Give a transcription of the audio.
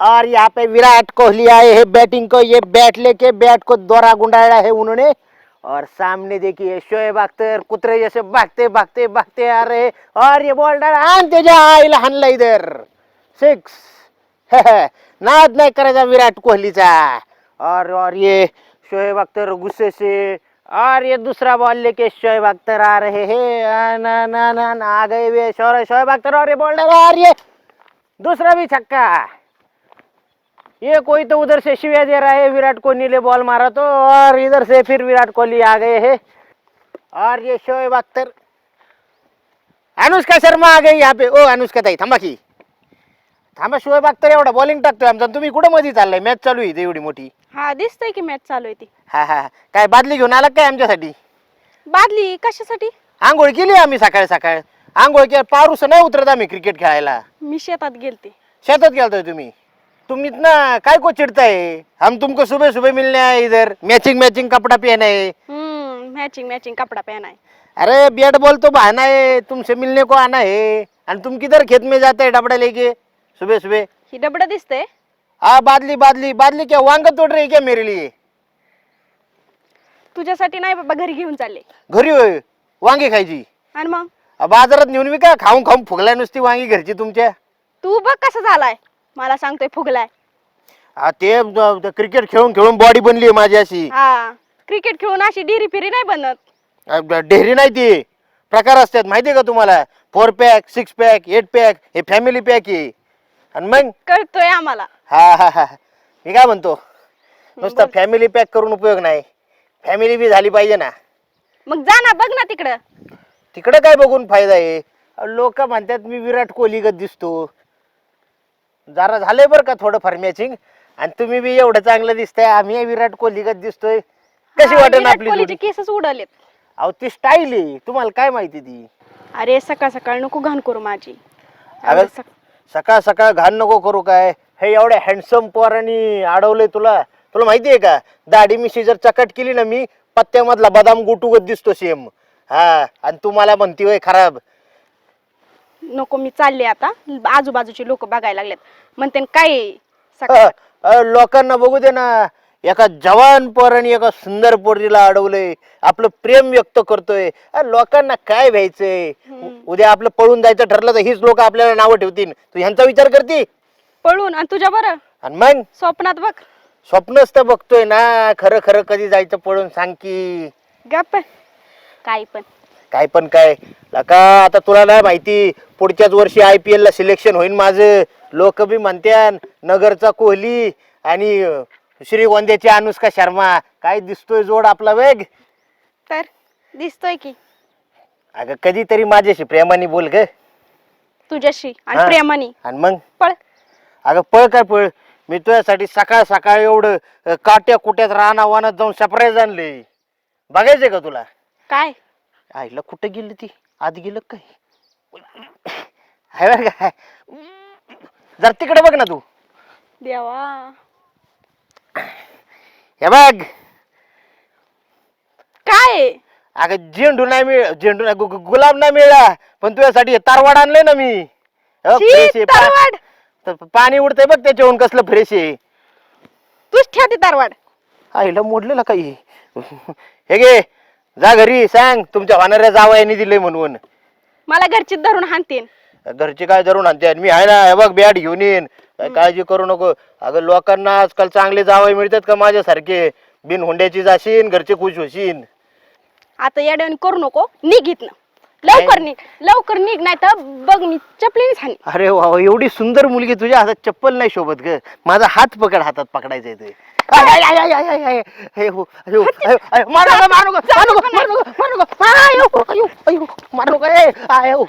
और यहाँ पे विराट कोहली आए हैं बैटिंग को। ये बैट लेके बैट को दौरा गुंडाया है उन्होंने। और सामने देखिए शोएब अख्तर कुत्रे जैसे भागते भागते भागते आ रहे और ये बॉल डाला आन त्याच्या आईला हाणला इधर सिक्स नाद नाही करायचा विराट कोहलीचा और और ये शोएब अख्तर गुस्से से और ये दूसरा बॉल लेके शोएब अख्तर आ रहे हैं। ना ना ना ना आ गए वे शोर शोएब अख्तर और ये बॉल डाला और ये दूसरा भी छक्का। ये कोई तो उधर से शिविया दे रहा है विराट कोहली ने बॉल मारा तो और इधर से फिर विराट कोहली आ गए है। और ये शोएब अख्तर अनुष्का शर्मा आ गई यहाँ पे। ओ अनुष्का ताई थांबा की। थांबा शोएब अख्तर एवढा बॉलिंग टाकतोय आमचा तुम्ही कुठं मध्ये चाललाय? मॅच चालू आहे इथे एवढी मोठी. हा दिसतंय की मॅच चालू आहे ती. हा हा काय बादली घेऊन आला काय आमच्यासाठी? बादली कशासाठी? आंघोळ केली आम्ही सकाळ सकाळ. आंघोळ केली पारूस नाही उतरत आम्ही क्रिकेट खेळायला. मी शेतात गेलते. शेतात गेलतोय तुम्ही? तुम्ही ना काय को चिडताय? हम तुमको सुबह सुबह मिलने आए इधर. मैचिंग मैचिंग कपड़ा पहने. हम्म मॅचिंग मॅचिंग कपडा पहना है अरे बैट बॉल तो बहाना है. तुमसे मिलने को आना है. और तुम किधर खेत में जाते हैं डबड़ा लेके? सुबह सुबह. ही डबडं दिसतंय. हाँ बादली बादली बादली क्या वांग तोड़ रही क्या मेरे लिए? तुझ्यासाठी नाही बाबा घरी घेऊन चालले. घरी होय वांगी खायची. आणि मग? बाजारात नेऊन विका खाऊन खाऊन फुगलाय नुसती वांगी घरची तुमच्या. तू बघ कसा झालाय. मला सांगतोय फुगलाय. ते क्रिकेट खेळून खेळून बॉडी बनली माझी अशी. हा क्रिकेट खेळून अशी डिरी फिरी नाही बनत. अ, डेअरी नाही ती. प्रकार असतात माहिती आहे का तुम्हाला? Four pack six pack eight pack हे फॅमिली पॅक आहे. आणि मग? कळतोय आम्हाला. हा हा हा. मी काय म्हणतो? नुसतं फॅमिली पॅक करून उपयोग नाही. फॅमिली बी झाली पाहिजे ना. मग जा ना बघ ना तिकडं. तिकडे काय बघून फायदा आहे? लोक म्हणतात मी विराट कोहली गत दिसतो. जरा झालंय बरं का थोडं फार मॅचिंग आणि तुम्ही बी एवढं चांगलं दिसताय आम्ही विराट कोहली गत दिसतोय. कशी वाटेल विराट आपली कोहलीचे जोडी? केसच उडलेत. अहो ती स्टाईल आहे. तुम्हाला काय माहिती ती? अरे सकाळ सकाळ नको घाण करू माझी. अगं, एवढं सक- सकाळ सकाळ घाण नको करू काय? हे एवढ्या हँडसम पोरांनी अडवलंय तुला. तुला माहिती आहे का? दाढी मिशी जर चकट केली ना मी पत्त्यामधला बदाम गुटूगत दिसतो सेम हा आणि तू मला म्हणती होय खराब. नको मी चालले आता. आजूबाजूचे लोक बघायला लागलेत. म्हणते काय आहे? अ, सकाळ अ, लोकांना बघू दे ना. एका जवान पोराने एका सुंदर पोरीला अडवलंय आपलं प्रेम व्यक्त करतोय. अ, लोकांना काय व्हायचंय. उद्या आपलं पळून जायचं ठरलं तर हीच लोक आपल्याला नावं ठेवतील. तू ह्यांचा विचार करती? पळून आणि तुझ्या बरं? आणि मग? स्वप्नात बघ. स्वप्नच तर बघतोय ना. खरं खरं कधी जायचं पळून सांग की. गप्प काही पण. काय पण काय. लका आता तुला नाही माहिती पुढच्याच वर्षी आय पी ला सिलेक्शन होईल माझं. लोक बी म्हणत्यान नगरचा कोहली आणि श्रीगोंद्याची अनुष्का शर्मा काय दिसतोय जोड आपला वेग? तर दिसतोय की. अगं कधीतरी माझ्याशी प्रेमाने बोल ग. तुझ्याशी आणि हा. प्रेमाने. आणि मग? पळ. अगं पळ काय पळ. मी तुझ्यासाठी सकाळ सकाळ एवढं अं, काट्या कुट्यात राना वानात जाऊन सरप्राईज आणले. बघायचंय का तुला? काय? आईला कुठं गेली ती? आत गेलं काय हाय बरं का? जर तिकडे बघ ना तू. देवा. हे बघ. काय? अगं झेंडू नाही मिळ झेंडू नाही गु- गु- गुलाब नाही मिळला. पण तुझ्यासाठी हे तारवाड आणलंय ना मी. शी, fresh आहे. पा- तारवाड! त- पाणी उडतंय बघ त्याच्याहून कसलं फ्रेश आहे. तूच ठेवते तारवाड. आईला मोडलेलं काही हे? गे जा घरी सांग. तुमच्या होणाऱ्या जावयाने दिलंय म्हणून. मला घरची धरून हाणतीन. घरचे काय धरून आणते मी आहे ना हे बघ बॅट घेऊन येईन. काय काळजी करू नको अगं लोकांना आजकाल चांगले जावई मिळतात का माझ्यासारखे बिन हुंड्याची जाशीन घरचे खुश होशीन आता येड्याने करू नको निघ इथनं लवकर निघ लवकर निघ नाही तर बघ मी चपलीने हानी अरे वा वा, एवढी सुंदर मुलगी तुझ्या हातात चप्पल नाही शोभत ग माझा हात पकड हातात पकडायचा आहे ते आय, आय, आय, आय, आय, आय, आय. हे हो, अयो, अयो, अयो, मारू नका, मारू नका, मारू नका, मारू नका, मारू नका. आयो, मारू नका, ए, आयो.